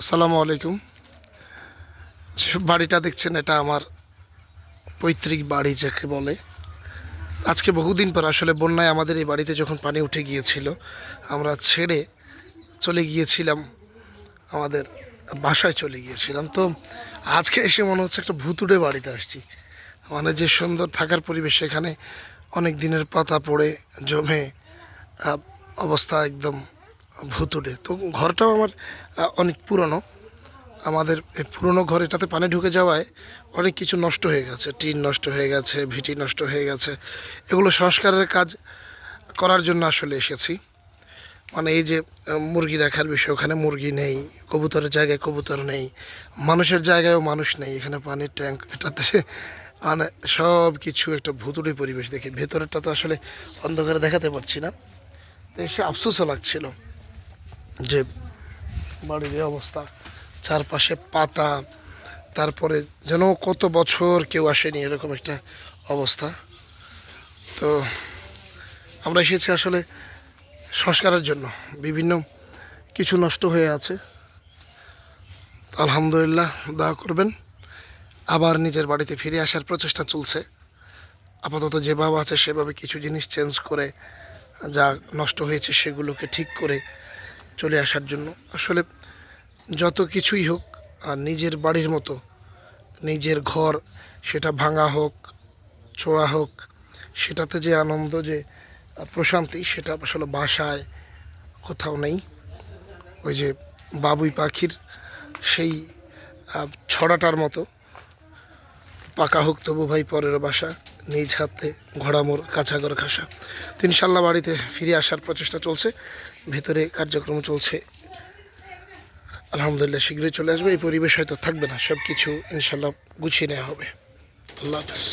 আসসালামু আলাইকুম। বাড়িটা দেখছেন, এটা আমার পৈতৃক বাড়ি যাকে বলে। আজকে বহুদিন পর, আসলে বন্যায় আমাদের এই বাড়িতে যখন পানি উঠে গিয়েছিল, আমরা ছেড়ে চলে গিয়েছিলাম, আমাদের বাসায় চলে গিয়েছিলাম। তো আজকে এসে মনে হচ্ছে একটা ভুতুড়ে বাড়িতে আসছি। মানে যে সুন্দর থাকার পরিবেশ সেখানে অনেক দিনের পাতা পড়ে, জমে অবস্থা একদম ভুতুড়ে তো ঘরটাও আমার অনেক পুরনো। আমাদের এই পুরনো ঘর, এটাতে পানি ঢুকে যাওয়ায় অনেক কিছু নষ্ট হয়ে গেছে। টিন নষ্ট হয়ে গেছে, ভিটি নষ্ট হয়ে গেছে। এগুলো সংস্কারের কাজ করার জন্য আসলে এসেছি। মানে এই যে মুরগি রাখার বিষয়, ওখানে মুরগি নেই, কবুতরের জায়গায় কবুতর নেই, মানুষের জায়গায়ও মানুষ নেই, এখানে পানির ট্যাঙ্ক, এটাতে মানে সব কিছু একটা ভুতুড়ে পরিবেশ দেখি। ভেতরেরটা তো আসলে অন্ধকারে দেখাতে পারছি না। তো এসে আফসোসও লাগছিল। যে বাড়ির এই অবস্থা, চারপাশে পাতা, তারপরে যেন কত বছর কেউ আসেনি এরকম একটা অবস্থা। তো আমরা এসেছি আসলে সংস্কারের জন্য। বিভিন্ন কিছু নষ্ট হয়ে আছে। আলহামদুলিল্লাহ, দোয়া করবেন। আবার নিজের বাড়িতে ফিরে আসার প্রচেষ্টা চলছে। আপাতত যেভাবে আছে সেভাবে কিছু জিনিস চেঞ্জ করে যা নষ্ট হয়েছে সেগুলোকে ঠিক করে চলে আসার জন্য। আসলে যত কিছুই হোক, আর নিজের বাড়ির মতো, নিজের ঘর, সেটা ভাঙা হোক চোরা হোক, সেটাতে যে আনন্দ, যে প্রশান্তি, সেটা আসলে বাসায় কোথাও নেই। ওই যে বাবুই পাখির সেই ছড়াটার মতো, পাকা হোক তবু ভাই পরের বাসা। নিজ হাতে ঘোড়ামোর কাঁচাগর খাসা তো ইনশাল্লাহ বাড়িতে ফিরে আসার প্রচেষ্টা চলছে, ভেতরে কার্যক্রম চলছে। আলহামদুলিল্লাহ, শীঘ্রই চলে আসবে, এই পরিবেশ হয়তো থাকবে না সব কিছু ইনশাল্লাহ গুছিয়ে নেওয়া হবে। আল্লাহ হাফেজ।